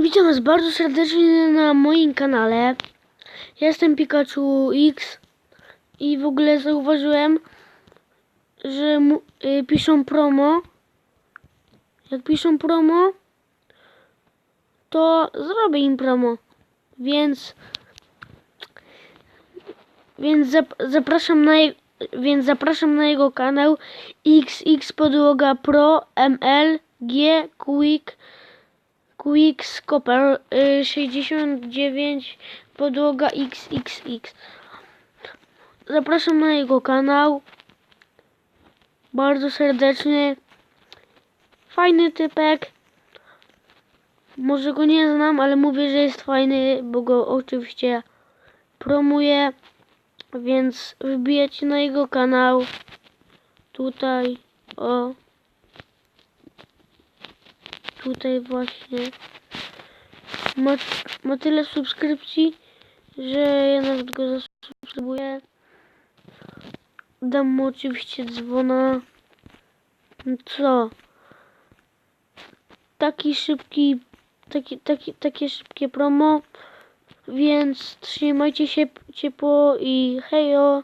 Witam Was bardzo serdecznie na moim kanale. Jestem Pikachu X i w ogóle zauważyłem, że mu, y, piszą promo. Jak piszą promo, to zrobię im promo. Więc więc zap, zapraszam na więc zapraszam na jego kanał XX Podłoga Pro ML G Quick Quick Scopper y, 69 podłoga XXX. Zapraszam na jego kanał. Bardzo serdecznie. Fajny typek. Może go nie znam, ale mówię, że jest fajny, bo go oczywiście promuję. Więc wbijecie na jego kanał. Tutaj. O. Tutaj właśnie. Ma, ma tyle subskrypcji, że ja nawet go zasubskrybuję. Dam mu oczywiście dzwona. Co? Taki szybki, taki, taki, takie szybkie promo. Więc trzymajcie się ciepło i hejo.